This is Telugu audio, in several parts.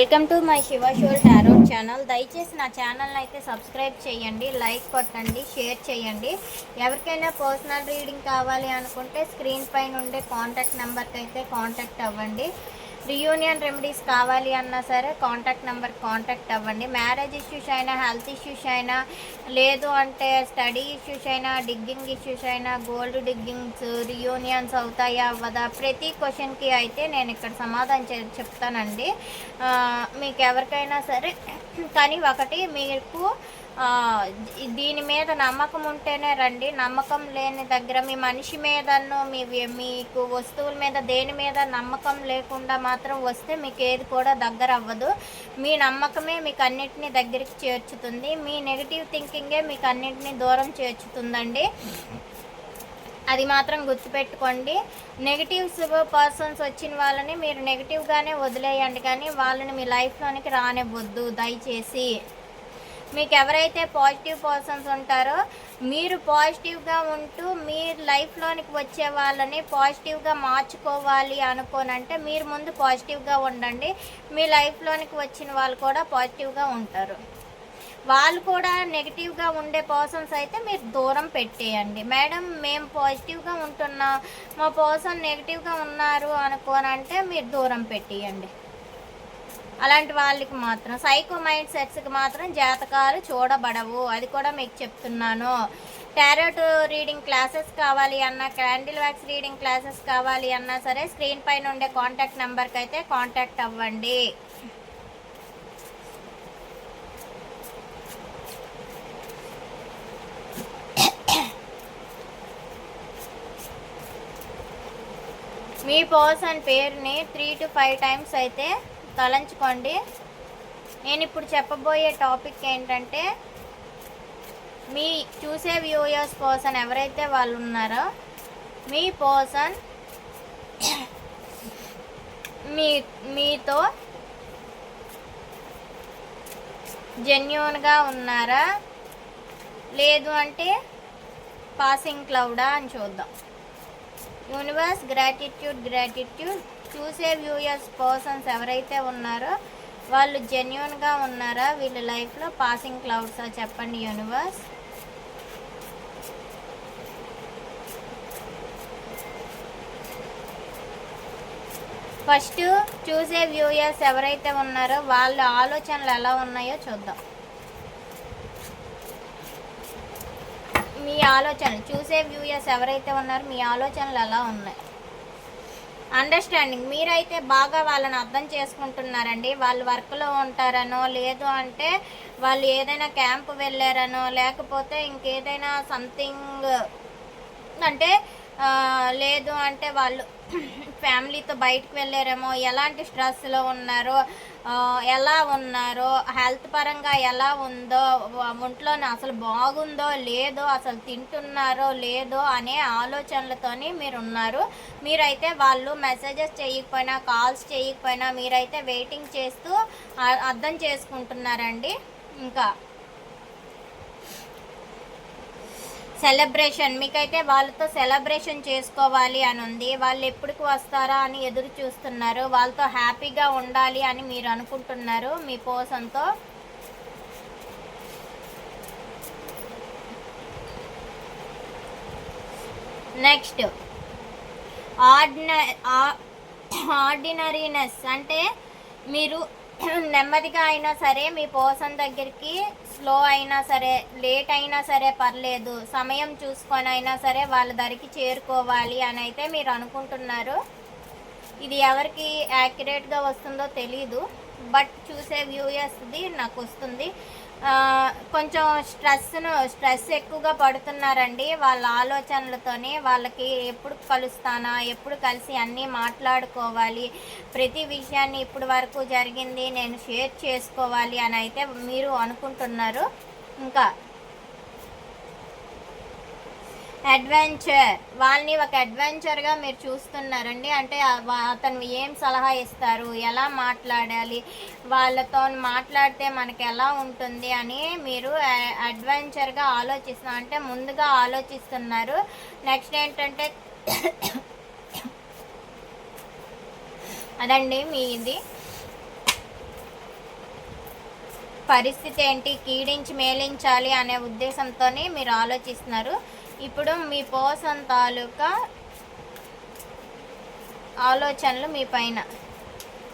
వెల్కమ్ టు మై శివ షోల్ టారోట్ ఛానల్ దయచేసి నా ఛానల్ని అయితే సబ్స్క్రైబ్ చేయండి లైక్ కొట్టండి షేర్ చేయండి. ఎవరికైనా పర్సనల్ రీడింగ్ కావాలి అనుకుంటే స్క్రీన్ పైన ఉండే కాంటాక్ట్ నెంబర్కి అయితే కాంటాక్ట్ అవ్వండి. రియూనియన్ రెమెడీస్ కావాలి అన్నా సరే కాంటాక్ట్ నెంబర్ కాంటాక్ట్ అవ్వండి. మ్యారేజ్ ఇష్యూస్ అయినా హెల్త్ ఇష్యూస్ అయినా లేదు అంటే స్టడీ ఇష్యూస్ అయినా డిగ్గింగ్ ఇష్యూస్ అయినా గోల్డ్ డిగ్గింగ్స్ రియూనియన్స్ అవుతాయా అవ్వదా? ప్రతి క్వశ్చన్కి అయితే నేను ఇక్కడ సమాధానం చె చెప్తానండి. మీకు ఎవరికైనా సరే కానీ ఒకటి మీకు దీని మీద నమ్మకం ఉంటేనే రండి. నమ్మకం లేని దగ్గర మీ మనిషి మీదనో మీ మీకు వస్తువుల మీద దేని మీద నమ్మకం లేకుండా మాత్రం వస్తే మీకు ఏది కూడా దగ్గర అవ్వదు. మీ నమ్మకమే మీకు అన్నిటిని దగ్గరికి చేర్చుతుంది. మీ నెగిటివ్ థింకింగే మీకు అన్నిటిని దూరం చేర్చుతుందండి. అది మాత్రం గుర్తుపెట్టుకోండి. నెగిటివ్స్ పర్సన్స్ వచ్చిన వాళ్ళని మీరు నెగిటివ్గానే వదిలేయండి. కానీ వాళ్ళని మీ లైఫ్లోనికి రానివ్వద్దు. దయచేసి. మీకు ఎవరైతే పాజిటివ్ పర్సన్స్ ఉంటారో మీరు పాజిటివ్గా ఉంటూ మీ లైఫ్లోనికి వచ్చే వాళ్ళని పాజిటివ్గా మార్చుకోవాలి అనుకోనంటే మీరు ముందు పాజిటివ్గా ఉండండి. మీ లైఫ్లోనికి వచ్చిన వాళ్ళు కూడా పాజిటివ్గా ఉంటారు. వాళ్ళు కూడా నెగిటివ్గా ఉండే పర్సన్స్ అయితే మీరు దూరం పెట్టేయండి. మేడం మేము పాజిటివ్గా ఉంటున్నాం. మా పర్సన్ నెగిటివ్గా ఉన్నారు అనుకోనంటే మీరు దూరం పెట్టేయండి. అలాంటి వాళ్ళకి మాత్రం సైకో మైండ్ సెట్స్కి మాత్రం జాతకాలు చూడబడవు. అది కూడా మీకు చెప్తున్నాను. టారోట్ రీడింగ్ క్లాసెస్ కావాలి అన్నా క్యాండిల్ వ్యాక్స్ రీడింగ్ క్లాసెస్ కావాలి అన్నా సరే స్క్రీన్ పైన ఉండే కాంటాక్ట్ నెంబర్కి అయితే కాంటాక్ట్ అవ్వండి. మీ పర్సన్ పేరుని త్రీ టు ఫైవ్ టైమ్స్ అయితే తలంచుకోండి. నేను ఇప్పుడు చెప్పబోయే టాపిక్ ఏంటంటే మీ చూసే వ్యూయర్స్ పర్సన్ ఎవరైతే వాళ్ళు ఉన్నారో మీ పర్సన్ మీ మీతో జెన్యున్గా ఉన్నారా? లేదు అంటే పాసింగ్ క్లౌడా అని చూద్దాం. యూనివర్స్ గ్రాటిట్యూడ్ గ్రాటిట్యూడ్ చూసే వ్యూయర్స్ పర్సన్స్ ఎవరైతే ఉన్నారో వాళ్ళు జెన్యున్గా ఉన్నారా వీళ్ళ లైఫ్లో పాసింగ్ క్లౌడ్సా చెప్పండి యూనివర్స్ ఫస్ట్ చూసే వ్యూయర్స్ ఎవరైతే ఉన్నారో వాళ్ళ ఆలోచనలు ఎలా ఉన్నాయో చూద్దాం. మీ ఆలోచనలు చూసే వ్యూయర్స్ ఎవరైతే ఉన్నారో మీ ఆలోచనలు ఎలా ఉన్నాయి? అండర్స్టాండింగ్ మీరైతే బాగా వాళ్ళని అర్థం చేసుకుంటున్నారండి. వాళ్ళు వర్క్లో ఉంటారనో లేదు అంటే వాళ్ళు ఏదైనా క్యాంప్ వెళ్ళారనో లేకపోతే ఇంకేదైనా సంథింగ్ అంటే లేదు అంటే వాళ్ళు ఫ్యామిలీతో బయటకు వెళ్ళారేమో ఎలాంటి స్ట్రెస్లో ఉన్నారో ఎలా ఉన్నారో హెల్త్ పరంగా ఎలా ఉందో ఒంట్లోనే అసలు బాగుందో లేదో అసలు తింటున్నారో లేదో అనే ఆలోచనలతోని మీరు ఉన్నారు మీరైతే వాళ్ళు మెసేజెస్ చేయకపోయినా కాల్స్ చేయకపోయినా మీరైతే వెయిటింగ్ చేస్తూ అర్థం చేసుకుంటున్నారండి. ఇంకా సెలబ్రేషన్. మీకైతే వాళ్ళతో సెలబ్రేషన్ చేసుకోవాలి అని ఉంది. వాళ్ళు ఎప్పటికి వస్తారా అని ఎదురు చూస్తున్నారు. వాళ్ళతో హ్యాపీగా ఉండాలి అని మీరు అనుకుంటున్నారు మీ పోసంతో. నెక్స్ట్. ఆర్డిన ఆర్డినరీనెస్. అంటే మీరు నెమ్మదిగా అయినా సరే మీ పర్సన్ దగ్గరికి స్లో అయినా సరే లేట్ అయినా సరే పర్లేదు. సమయం చూసుకొని అయినా సరే వాళ్ళ ధరికి చేరుకోవాలి అని అయితే మీరు అనుకుంటున్నారు. ఇది ఎవరికి యాక్యురేట్గా వస్తుందో తెలీదు. బట్ చూసే వ్యూయర్స్ది నాకు వస్తుంది. కొంచెం స్ట్రెస్ను స్ట్రెస్ ఎక్కువగా పడుతున్నారండి. వాళ్ళ ఆలోచనలతోనే వాళ్ళకి ఎప్పుడు కలుస్తానా ఎప్పుడు కలిసి అన్నీ మాట్లాడుకోవాలి. ప్రతి విషయాన్ని ఇప్పుడు వరకు జరిగింది నేను షేర్ చేసుకోవాలి అని అయితే మీరు అనుకుంటున్నారు. ఇంకా అడ్వెంచర్. వాళ్ళని ఒక అడ్వెంచర్గా మీరు చూస్తున్నారండి. అంటే అతను ఏం సలహా ఇస్తారు? ఎలా మాట్లాడాలి? వాళ్ళతో మాట్లాడితే మనకి ఎలా ఉంటుంది అని మీరు అడ్వెంచర్గా ఆలోచిస్తున్నారు అంటే ముందుగా ఆలోచిస్తున్నారు. నెక్స్ట్ ఏంటంటే అదండి మీ ఇది పరిస్థితి ఏంటి? కీడించి మేలించాలి అనే ఉద్దేశంతోనే మీరు ఆలోచిస్తున్నారు. ఇప్పుడు మీ పోసం తాలూకా ఆలోచనలు మీ పైన.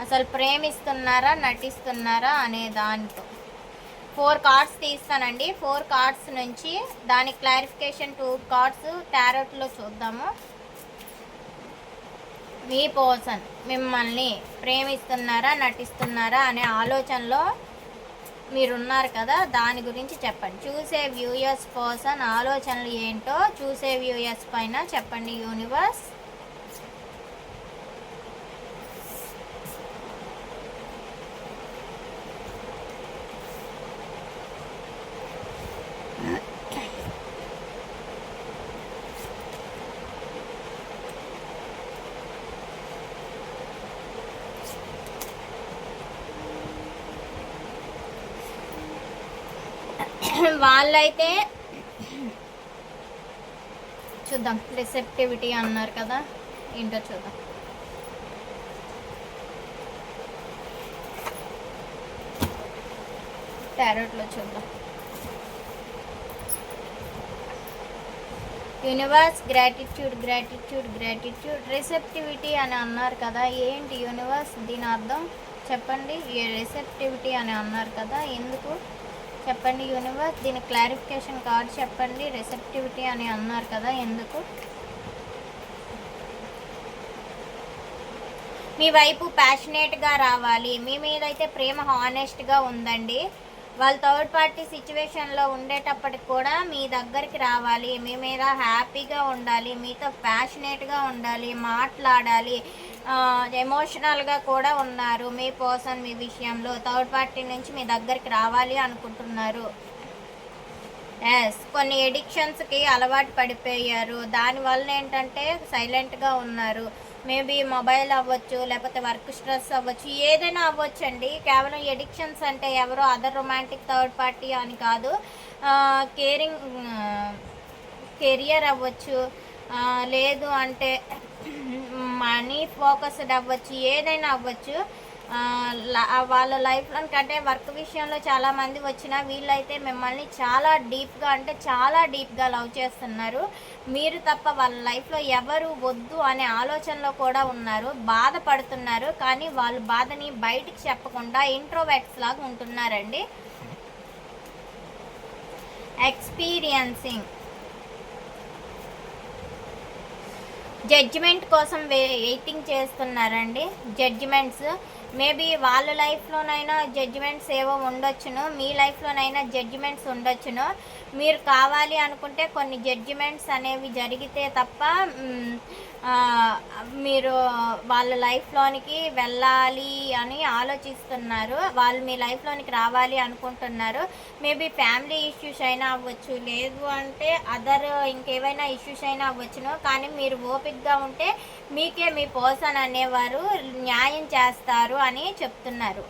అసలు ప్రేమిస్తున్నారా నటిస్తున్నారా అనే దానితో. ఫోర్ కార్డ్స్ తీస్తానండి. ఫోర్ కార్డ్స్ నుంచి దాని క్లారిఫికేషన్ టూ కార్డ్స్ టారోట్లో చూద్దాము. మీ పర్సన్ మిమ్మల్ని ప్రేమిస్తున్నారా నటిస్తున్నారా అనే ఆలోచనలో మీరున్నారు కదా దాని గురించి చెప్పండి. చూసే వ్యూయర్స్ పర్సన్ ఆలోచనలు ఏంటో చూసే వ్యూయర్స్ పైన చెప్పండి యూనివర్స్. వాళ్ళైతే చూద్దాం రిసెప్టివిటీ అన్నారు కదా ఏంటో చూద్దాం. టారోట్లో చూద్దాం. Universe gratitude gratitude gratitude receptivity అని అన్నారు కదా ఏంటి యూనివర్స్ దీని అర్థం చెప్పండి రిసెప్టివిటీ అని అన్నారు కదా ఎందుకు? చెప్పండి యూనివర్స్ దీని క్లారిఫికేషన్ కార్డ్ చెప్పండి రిసెప్టివిటీ అని అన్నారు కదా ఎందుకు? మీ వైపు ప్యాషనేట్గా రావాలి. మీ మీద అయితే ప్రేమ హానెస్ట్గా ఉందండి. వాళ్ళు థర్డ్ పార్టీ సిచ్యువేషన్లో ఉండేటప్పటికి కూడా మీ దగ్గరికి రావాలి. మీ మీద హ్యాపీగా ఉండాలి. మీతో ప్యాషనేట్గా ఉండాలి. మాట్లాడాలి. ఎమోషనల్గా కూడా ఉన్నారు. మీ పర్సన్ మీ విషయంలో థర్డ్ పార్టీ నుంచి మీ దగ్గరికి రావాలి అనుకుంటున్నారు. ఎస్ కొన్ని ఎడిక్షన్స్కి అలవాటు పడిపోయారు. దానివల్ల ఏంటంటే సైలెంట్గా ఉన్నారు. మేబీ మొబైల్ అవ్వచ్చు లేకపోతే వర్క్ స్ట్రెస్ అవ్వచ్చు ఏదైనా అవ్వచ్చు అండి కేవలం ఎడిక్షన్స్ అంటే ఎవరో అదర్ రొమాంటిక్ థర్డ్ పార్టీ అని కాదు. కేరింగ్ కెరియర్ అవ్వచ్చు. లేదు అంటే మనీ ఫోకస్డ్ అవ్వచ్చు ఏదైనా అవ్వచ్చు. వాళ్ళ లైఫ్లో కంటే వర్క్ విషయంలో చాలామంది వచ్చిన వీళ్ళైతే మిమ్మల్ని చాలా డీప్గా అంటే చాలా డీప్గా లవ్ చేస్తున్నారు. మీరు తప్ప వాళ్ళ లైఫ్లో ఎవరు వద్దు అనే ఆలోచనలో కూడా ఉన్నారు బాధపడుతున్నారు. కానీ వాళ్ళ బాధని బయటికి చెప్పకుండా ఇంట్రోవెట్స్ లాగా ఉంటున్నారండి. ఎక్స్పీరియన్సింగ్. జడ్జిమెంట్ కోసం వెయిటింగ్ చేస్తున్నారండి. జడ్జిమెంట్స్ మేబీ వాళ్ళ లైఫ్లోనైనా జడ్జిమెంట్స్ ఏవో ఉండొచ్చును మీ లైఫ్లోనైనా జడ్జిమెంట్స్ ఉండొచ్చును. మీరు కావాలి అనుకుంటే కొన్ని జడ్జిమెంట్స్ అనేవి జరిగితే తప్ప మీరు వాళ్ళ లైఫ్లోనికి వెళ్ళాలి అని ఆలోచిస్తున్నారు. వాళ్ళు మీ లైఫ్లోనికి రావాలి అనుకుంటున్నారు. మేబీ ఫ్యామిలీ ఇష్యూస్ అయినా అవ్వచ్చు లేదు అంటే అదర్ ఇంకేవైనా ఇష్యూస్ అయినా అవ్వచ్చును. కానీ మీరు ఓపిక్గా ఉంటే మీకే మీ పర్సన్ అనేవారు న్యాయం చేస్తారు. అని చెప్తున్నారు.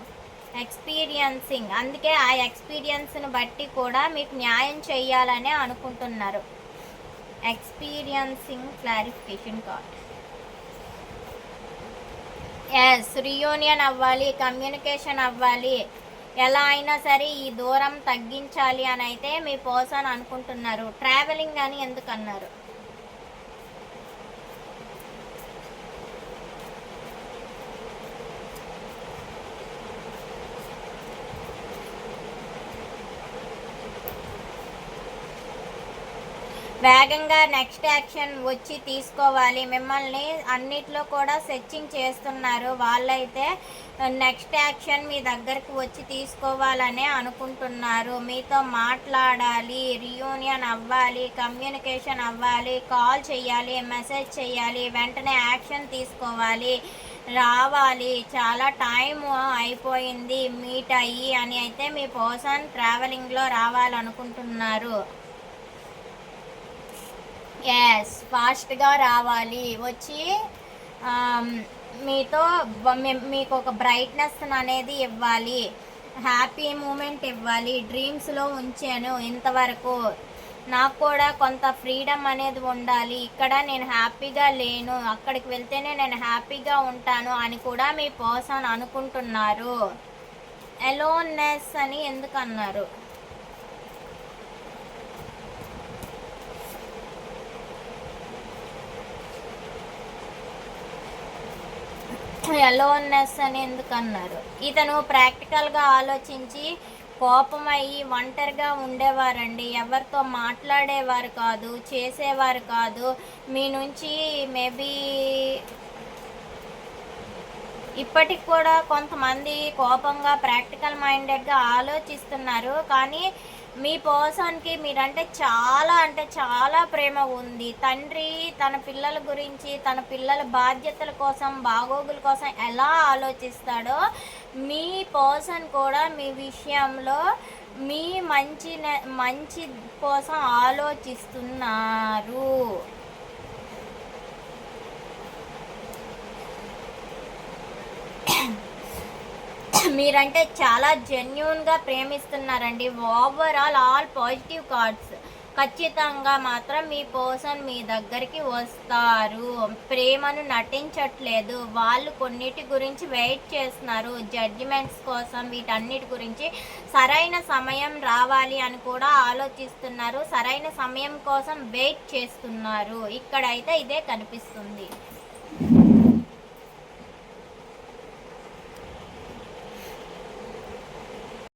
ఎక్స్పీరియన్సింగ్ అందుకే ఆ ఎక్స్పీరియన్స్ని బట్టి కూడా మీకు న్యాయం చేయాలనే అనుకుంటున్నారు. Experiencing clarification cards reunion అవ్వాలి కమ్యూనికేషన్ అవ్వాలి. ఎలా అయినా సరే ఈ దూరం తగ్గించాలి అని అయితే మీ పర్సన్ అనుకుంటున్నారు. ట్రావెలింగ్ అని ఎందుకు అన్నారు వేగంగా నెక్స్ట్ యాక్షన్ వచ్చి తీసుకోవాలి. మిమ్మల్ని అన్నిట్లో కూడా సెర్చింగ్ చేస్తున్నారు. వాళ్ళైతే నెక్స్ట్ యాక్షన్ మీ దగ్గరకు వచ్చి తీసుకోవాలని అనుకుంటున్నారు. మీతో మాట్లాడాలి రియూనియన్ అవ్వాలి కమ్యూనికేషన్ అవ్వాలి కాల్ చేయాలి మెసేజ్ చేయాలి వెంటనే యాక్షన్ తీసుకోవాలి. రావాలి. చాలా టైం అయిపోయింది. మీట్ అయ్యి అని అయితే మీ పర్సన్ ట్రావెలింగ్లో రావాలనుకుంటున్నారు. ఎస్ ఫాస్ట్గా రావాలి. వచ్చి మీతో మీకు ఒక బ్రైట్నెస్ అనేది ఇవ్వాలి. హ్యాపీ మూమెంట్ ఇవ్వాలి. డ్రీమ్స్లో ఉంచాను ఇంతవరకు. నాకు కూడా కొంత ఫ్రీడమ్ అనేది ఉండాలి. ఇక్కడ నేను హ్యాపీగా లేను. అక్కడికి వెళ్తేనే నేను హ్యాపీగా ఉంటాను అని కూడా మీ పర్సన్ అనుకుంటున్నారు. ఎలోన్నెస్ అని ఎందుకు అన్నారు? ఎలోన్నెస్ అని ఎందుకన్నారు? ఇతను ప్రాక్టికల్గా ఆలోచించి కోపమయ్యి ఒంటరిగా ఉండేవారండి. ఎవరితో మాట్లాడేవారు కాదు చేసేవారు కాదు. మీ నుంచి మేబీ ఇప్పటికి కూడా కొంతమంది కోపంగా ప్రాక్టికల్ మైండెడ్గా ఆలోచిస్తున్నారు. కానీ మీ పర్సన్కి మీరంటే చాలా అంటే చాలా ప్రేమ ఉంది. తండ్రి తన పిల్లల గురించి తన పిల్లల బాధ్యతల కోసం బాగోగుల కోసం ఎలా ఆలోచిస్తాడో మీ పర్సన్ కూడా మీ విషయంలో మీ మంచి మంచి కోసం ఆలోచిస్తున్నారు. మీరంటే చాలా జెన్యున్గా ప్రేమిస్తున్నారండి. ఓవరాల్ ఆల్ పాజిటివ్ కార్డ్స్ ఖచ్చితంగా మాత్రం మీ పర్సన్ మీ దగ్గరికి వస్తారు. ప్రేమను నటించట్లేదు. వాళ్ళు కొన్నిటి గురించి వెయిట్ చేస్తున్నారు. జడ్జిమెంట్స్ కోసం వీటన్నిటి గురించి సరైన సమయం రావాలి అని కూడా ఆలోచిస్తున్నారు. సరైన సమయం కోసం వెయిట్ చేస్తున్నారు. ఇక్కడైతే ఇదే కనిపిస్తుంది.